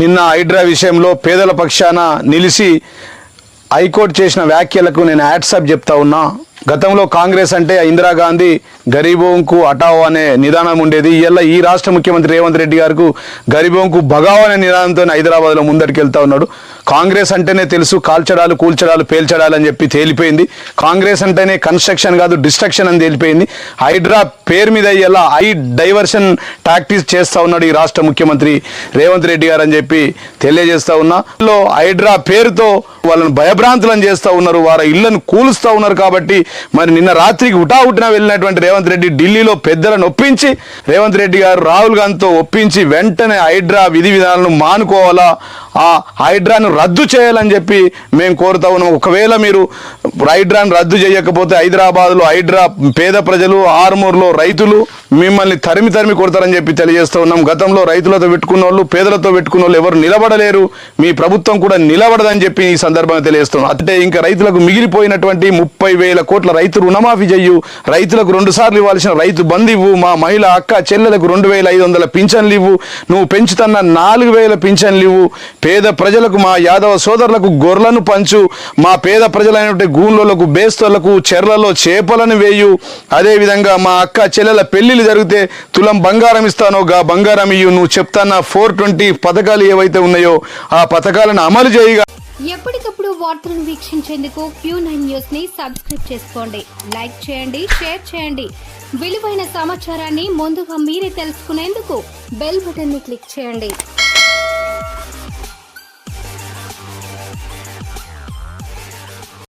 నిన్న హైడ్రా విషయంలో పేదల పక్షాన నిలిచి హైకోర్టు చేసిన వ్యాఖ్యలకు నేను యాడ్సప్ చెప్తా ఉన్నా. గతంలో కాంగ్రెస్ అంటే ఇందిరాగాంధీ గరీబోంకు అటావో అనే నిదానం ఉండేది. ఇవాళ ఈ రాష్ట్ర ముఖ్యమంత్రి రేవంత్ రెడ్డి గారికి గరీబోంకు భగావ్ అనే నిదానంతో హైదరాబాద్లో ముందరికి వెళ్తా ఉన్నాడు. కాంగ్రెస్ అంటేనే తెలుసు కాల్చడాలు కూల్చడాలు పేల్చడాలు అని చెప్పి తేలిపోయింది. కాంగ్రెస్ అంటేనే కన్స్ట్రక్షన్ కాదు డిస్ట్రక్షన్ అని తేలిపోయింది. హైడ్రా పేరు మీద ఇలా ఐ డైవర్షన్ టాక్టిక్స్ చేస్తూ ఉన్నాడు ఈ రాష్ట్ర ముఖ్యమంత్రి రేవంత్ రెడ్డి గారు అని చెప్పి తెలియజేస్తా ఉన్నా. లో హైడ్రా పేరుతో వాళ్ళని భయభ్రాంతులను చేస్తూ ఉన్నారు వారి ఇళ్ళను కూలుస్తా ఉన్నారు కాబట్టి మరి నిన్న రాత్రికి ఉటాహుటిన వెళ్ళినటువంటి రేవంత్ రెడ్డి ఢిల్లీలో పెద్దలను ఒప్పించి రేవంత్ రెడ్డి గారు రాహుల్ గాంధీతో ఒప్పించి వెంటనే హైడ్రా విధి విధానాలను మానుకోవాలా? ఆ హైడ్రాను రద్దు చేయాలని చెప్పి మేము కోరుతా ఉన్నాం. ఒకవేళ మీరు హైడ్రాను రద్దు చేయకపోతే హైదరాబాద్లో హైడ్రా పేద ప్రజలు ఆర్మూర్లో రైతులు మిమ్మల్ని తరిమి తరిమి కొడతారని చెప్పి తెలియజేస్తూ ఉన్నాం. గతంలో రైతులతో పెట్టుకున్న వాళ్ళు పేదలతో పెట్టుకున్న వాళ్ళు ఎవరు నిలబడలేరు. మీ ప్రభుత్వం కూడా నిలబడదని చెప్పి ఈ సందర్భంగా తెలియజేస్తున్నాం అంటే ఇంకా రైతులకు మిగిలిపోయినటువంటి ముప్పై వేల కోట్ల రైతు రుణమాఫీ చెయ్యు రైతులకు రెండు సార్లు ఇవ్వాల్సిన రైతు బంధు ఇవ్వు మా మహిళ అక్క చెల్లెలకు రెండు వేల ఐదు వందల పింఛన్లు ఇవ్వు నువ్వు పెంచుతున్న నాలుగు వేల పింఛన్లు ఇవ్వు పేద ప్రజలకు మా యాదవ సోదరులకు గొర్రెలను పంచు. మా పేద ప్రజలైనటువంటి గూళ్ళలకు బేస్తలకు చెర్లలో చేపలను వేయు. అదేవిధంగా మా అక్క చెల్లెల పెళ్ళిళ్ళు జరిగితే తులం బంగారం ఇస్తానో గా బంగారం ఇయ్యు. నువ్వు చెప్తాన్న ఫోర్ ట్వంటీ పథకాలు ఏవైతే ఉన్నాయో ఆ పథకాలను అమలు చేయగా ఎప్పటికప్పుడు వార్తలను వీక్షించేందుకు క్యూ నైన్ న్యూస్ని సబ్స్క్రైబ్ చేసుకోండి. లైక్ చేయండి షేర్ చేయండి. విలువైన సమాచారాన్ని ముందుగా మీరే తెలుసుకునేందుకు బెల్ బటన్ని క్లిక్ చేయండి.